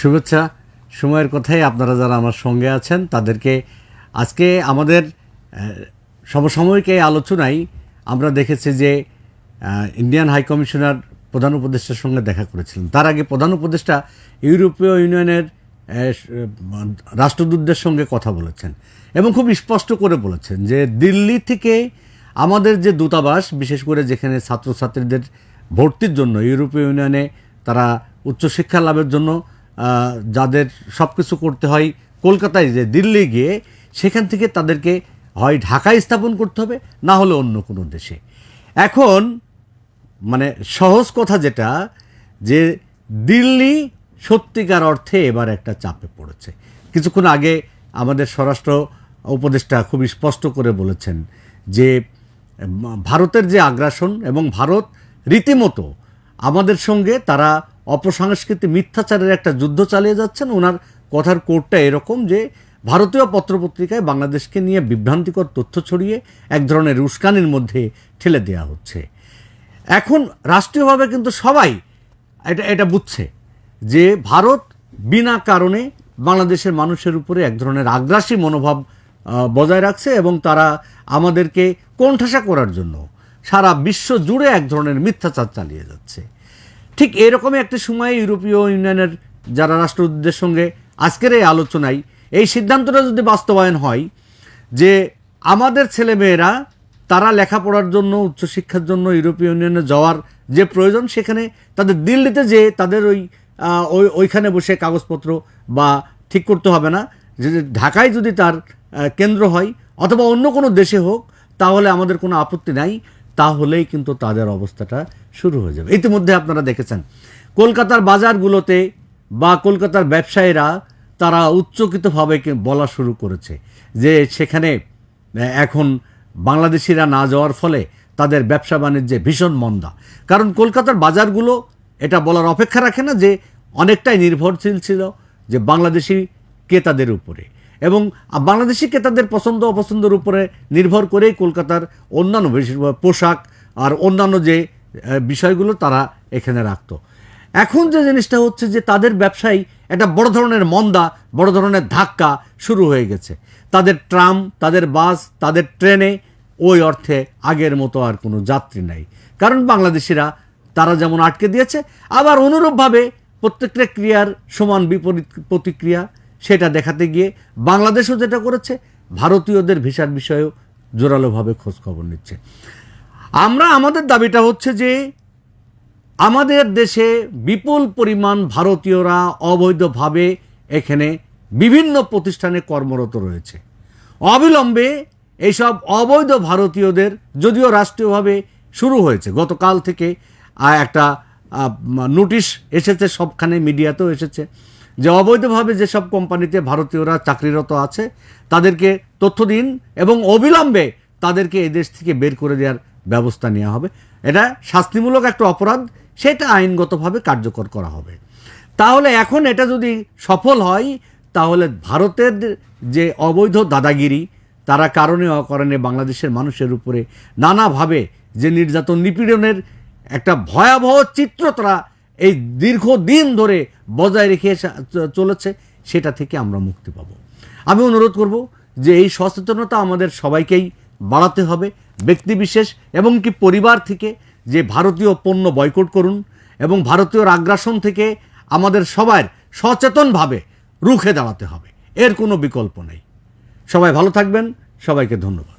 শুভেচ্ছা। সময়ের কথাই আপনারা যারা আমার সঙ্গে আছেন, তাদেরকে আজকে আমাদের সমসাময়িক এই আলোচনায় আমরা দেখেছি যে ইন্ডিয়ান হাই কমিশনার প্রধান উপদেষ্টার সঙ্গে দেখা করেছিলেন তার আগে প্রধান উপদেষ্টা ইউরোপীয় ইউনিয়নের রাষ্ট্রদূতদের সঙ্গে কথা বলেছেন এবং খুব স্পষ্ট করে বলেছেন যে, দিল্লি থেকে আমাদের যে দূতাবাস, বিশেষ করে যেখানে ছাত্রছাত্রীদের ভর্তির জন্য ইউরোপীয় ইউনিয়নে তারা উচ্চশিক্ষা লাভের জন্য যাদের সব কিছু করতে হয় কলকাতায় যে দিল্লি গিয়ে, সেখান থেকে তাদেরকে হয় ঢাকায় স্থাপন করতে হবে, না হলে অন্য কোনো দেশে। এখন মানে সহজ কথা যেটা, যে দিল্লি সত্যিকার অর্থে এবার একটা চাপে পড়েছে। কিছুক্ষণ আগে আমাদের স্বরাষ্ট্র উপদেষ্টা খুব স্পষ্ট করে বলেছেন যে, ভারতের যে আগ্রাসন এবং ভারত রীতিমতো আমাদের সঙ্গে তারা অপসংস্কৃতি মিথ্যাচারের একটা যুদ্ধ চালিয়ে যাচ্ছেন। ওনার কথার কোর্টটা এরকম যে, ভারতীয় পত্রপত্রিকায় বাংলাদেশকে নিয়ে বিভ্রান্তিকর তথ্য ছড়িয়ে এক ধরনের উস্কানির মধ্যে ঠেলে দেওয়া হচ্ছে। এখন রাষ্ট্রীয়ভাবে কিন্তু সবাই এটা এটা বুঝছে যে, ভারত বিনা কারণে বাংলাদেশের মানুষের উপরে এক ধরনের আগ্রাসী মনোভাব বজায় রাখছে এবং তারা আমাদেরকে কোণঠাসা করার জন্য সারা বিশ্ব জুড়ে এক ধরনের মিথ্যাচার চালিয়ে যাচ্ছে। ঠিক এরকমই একটি সময় ইউরোপীয় ইউনিয়নের যারা রাষ্ট্রদূতদের সঙ্গে আজকের এই আলোচনায় এই সিদ্ধান্তটা যদি বাস্তবায়ন হয় যে আমাদের ছেলেমেয়েরা তারা লেখাপড়ার জন্য, উচ্চশিক্ষার জন্য ইউরোপীয় ইউনিয়নে যাওয়ার যে প্রয়োজন সেখানে তাদের দিল্লিতে যে তাদের ওই ওই, ওইখানে বসে কাগজপত্র বা ঠিক করতে হবে না, যে ঢাকায় যদি তার কেন্দ্র হয় অথবা অন্য কোনো দেশে হোক, তাহলে আমাদের কোনো আপত্তি নাই। তাহলেই কিন্তু তাদের অবস্থাটা শুরু হয়ে যাবে। ইতিমধ্যে আপনারা দেখেছেন, কলকাতার বাজারগুলোতে বা কলকাতার ব্যবসায়ীরা তারা উচ্চকিতভাবে বলা শুরু করেছে যে সেখানে এখন বাংলাদেশিরা না যাওয়ার ফলে তাদের ব্যবসা বাণিজ্যে ভীষণ মন্দা। কারণ কলকাতার বাজারগুলো, এটা বলার অপেক্ষা রাখে না যে অনেকটাই নির্ভরশীল ছিল যে বাংলাদেশি ক্রেতাদের উপরে। এবং বাংলাদেশি ক্রেতাদের পছন্দ অপছন্দের উপরে নির্ভর করেই কলকাতার অন্যান্য বেশিরভাগ পোশাক আর অন্যান্য যে বিষয়গুলো তারা এখানে রাখতো। এখন যে জিনিসটা হচ্ছে যে তাদের ব্যবসায়ী একটা বড় ধরনের মন্দা, বড় ধরনের ধাক্কা শুরু হয়ে গেছে। তাদের ট্রাম, তাদের বাস, তাদের ট্রেনে ওই অর্থে আগের মতো আর কোনো যাত্রী নাই। কারণ বাংলাদেশিরা তারা যেমন আটকে দিয়েছে, আবার অনুরূপভাবে প্রত্যেকটা ক্রিয়ার সমান বিপরীত প্রতিক্রিয়া সেটা দেখাতে গিয়ে বাংলাদেশও যেটা করেছে, ভারতীয়দের ভিসার বিষয়েও জোরালোভাবে খোঁজখবর নিচ্ছে। আমরা, আমাদের দাবিটা হচ্ছে যে আমাদের দেশে বিপুল পরিমাণ ভারতীয়রা অবৈধভাবে এখানে বিভিন্ন প্রতিষ্ঠানে কর্মরত রয়েছে। অবিলম্বে এইসব অবৈধ ভারতীয়দের যদিও রাষ্ট্রীয়ভাবে শুরু হয়েছে, গতকাল থেকে একটা নোটিশ এসেছে, সবখানে মিডিয়াতেও এসেছে। যে অবৈধভাবে যেসব কোম্পানিতে ভারতীয়রা চাকরিরত আছে, তাদেরকে তথ্য দিন এবং অবিলম্বে তাদেরকে এই দেশ থেকে বের করে দেওয়ার ব্যবস্থা নেওয়া হবে। এটা শাস্তিমূলক একটা অপরাধ, সেটা আইনগতভাবে কার্যকর করা হবে। তাহলে এখন এটা যদি সফল হয়, তাহলে ভারতের যে অবৈধ দাদাগিরি, তারা কারণে অকারণে বাংলাদেশের মানুষের উপরে নানাভাবে যে নির্যাতন নিপীড়নের একটা ভয়াবহ চিত্র তারা এই দীর্ঘদিন ধরে বজায় রেখে চলেছে, সেটা থেকে আমরা মুক্তি পাব। আমি অনুরোধ করব যে এই সচেতনতা আমাদের সবাইকেই বাড়াতে হবে ব্যক্তিবিশেষ এবং কি পরিবার থেকে যে ভারতীয় পণ্য বয়কট করুন এবং ভারতীয় আগ্রাসন থেকে আমাদের সবার সচেতনভাবে রুখে দাঁড়াতে হবে। এর কোনো বিকল্প নেই। সবাই ভালো থাকবেন। সবাইকে ধন্যবাদ।